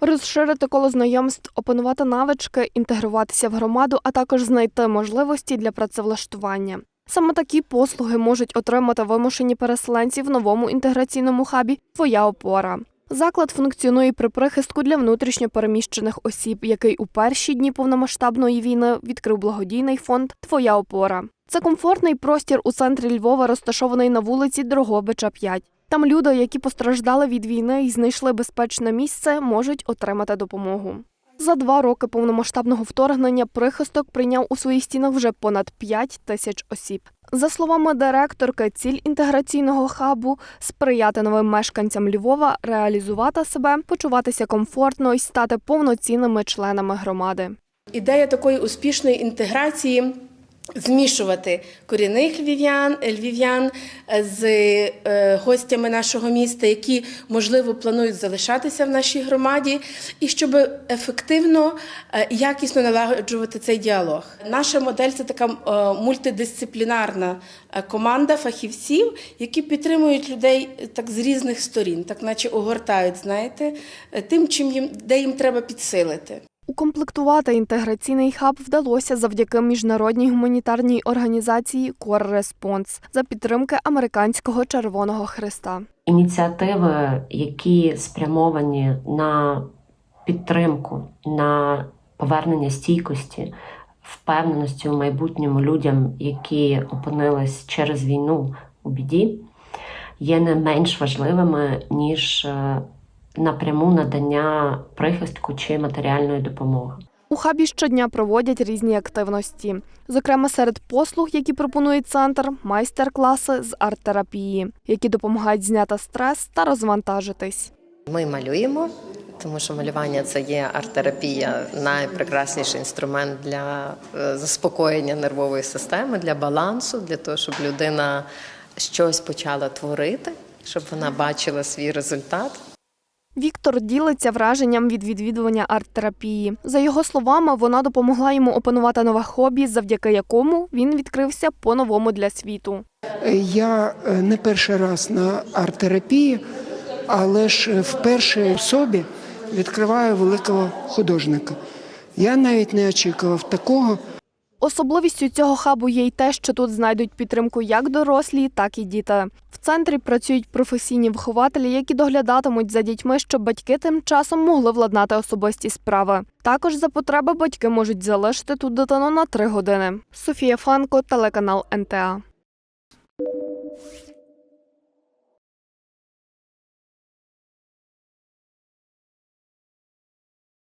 Розширити коло знайомств, опанувати навички, інтегруватися в громаду, а також знайти можливості для працевлаштування. Саме такі послуги можуть отримати вимушені переселенці в новому інтеграційному хабі Твоя опора. Заклад функціонує при прихистку для внутрішньо переміщених осіб, який у перші дні повномасштабної війни відкрив благодійний фонд Твоя опора. Це комфортний простір у центрі Львова, розташований на вулиці Дрогобича 5. Там люди, які постраждали від війни і знайшли безпечне місце, можуть отримати допомогу. За два роки повномасштабного вторгнення прихисток прийняв у своїх стінах вже понад 5 тисяч осіб. За словами директорки, ціль інтеграційного хабу сприяти новим мешканцям Львова реалізувати себе, почуватися комфортно і стати повноцінними членами громади. Ідея такої успішної інтеграції змішувати корінних львів'ян, львів'ян з е, гостями нашого міста, які можливо планують залишатися в нашій громаді, і щоб ефективно е, і якісно налагоджувати цей діалог. Наша модель це така е, мультидисциплінарна е, команда фахівців, які підтримують людей е, так з різних сторін, так наче огортають, знаєте, е, тим, чим їм де їм треба підсилити. Укомплектувати інтеграційний хаб вдалося завдяки міжнародній гуманітарній організації Response за підтримки американського Червоного Христа. ініціативи, які спрямовані на підтримку, на повернення стійкості, впевненості у майбутньому людям, які опинились через війну у біді, є не менш важливими, ніж е, напряму надання прихистку чи матеріальної допомоги. У хабі щодня проводять різні активності. Зокрема, серед послуг, які пропонує центр, майстер-класи з арт-терапії, які допомагають зняти стрес та розвантажитись. Ми малюємо, тому що малювання це є арт-терапія, найпрекрасніший інструмент для е, заспокоєння нервової системи, для балансу, для того, щоб людина щось почала творити, щоб вона бачила свій результат. Віктор ділиться враженням від відвідування арт-терапії. За його словами, вона допомогла йому опанувати нове хобі, завдяки якому він відкрився по-новому для світу. Я е, не перший раз на арт-терапії, але ж е, вперше в собі відкриваю великого художника. Я навіть не очікував такого. Особливістю цього хабу є й те, що тут знайдуть підтримку як дорослі, так і діти. В центрі працюють професійні вихователі, які доглядатимуть за дітьми, щоб батьки тим часом могли владнати особисті справи. Також за потреби батьки можуть залишити тут дитину на три години. Софія Фанко, телеканал НТА.